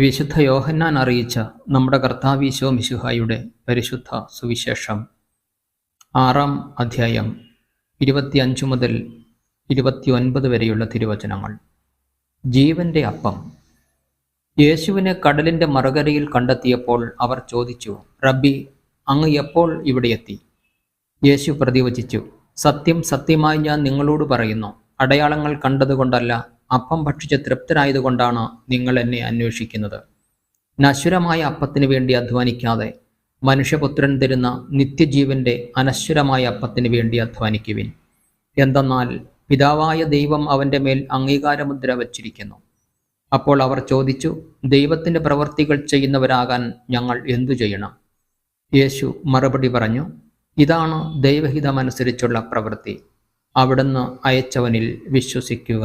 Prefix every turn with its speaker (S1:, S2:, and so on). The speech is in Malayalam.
S1: വിശുദ്ധ യോഹന്നാൻ അറിയിച്ച നമ്മുടെ കർത്താവീശോ മിശുഹായുടെ പരിശുദ്ധ സുവിശേഷം. ആറാം അധ്യായം ഇരുപത്തിയഞ്ച് മുതൽ ഇരുപത്തിയൊൻപത് വരെയുള്ള തിരുവചനങ്ങൾ. ജീവന്റെ അപ്പം. യേശുവിനെ കടലിന്റെ മറുകരയിൽ കണ്ടെത്തിയപ്പോൾ അവർ ചോദിച്ചു റബ്ബി അങ്ങ് എപ്പോൾ ഇവിടെ എത്തി? യേശു പ്രതിവചിച്ചു സത്യം സത്യമായി ഞാൻ നിങ്ങളോട് പറയുന്നു. അടയാളങ്ങൾ കണ്ടതുകൊണ്ടല്ല അപ്പം ഭക്ഷിച്ച് തൃപ്തരായതുകൊണ്ടാണ് നിങ്ങൾ എന്നെ അന്വേഷിക്കുന്നത്. നശ്വരമായ അപ്പത്തിന് വേണ്ടി അധ്വാനിക്കാതെ മനുഷ്യപുത്രൻ തരുന്ന നിത്യജീവന്റെ അനശ്വരമായ അപ്പത്തിന് വേണ്ടി അധ്വാനിക്കുവിൻ. എന്തെന്നാൽ പിതാവായ ദൈവം അവന്റെ മേൽ അംഗീകാരമുദ്ര വച്ചിരിക്കുന്നു. അപ്പോൾ അവർ ചോദിച്ചു ദൈവത്തിന്റെ പ്രവർത്തികൾ ചെയ്യുന്നവരാകാൻ ഞങ്ങൾ എന്തു ചെയ്യണം? യേശു മറുപടി പറഞ്ഞു ഇതാണ് ദൈവഹിതമനുസരിച്ചുള്ള പ്രവൃത്തി. അവിടുന്ന് അയച്ചവനിൽ വിശ്വസിക്കുക.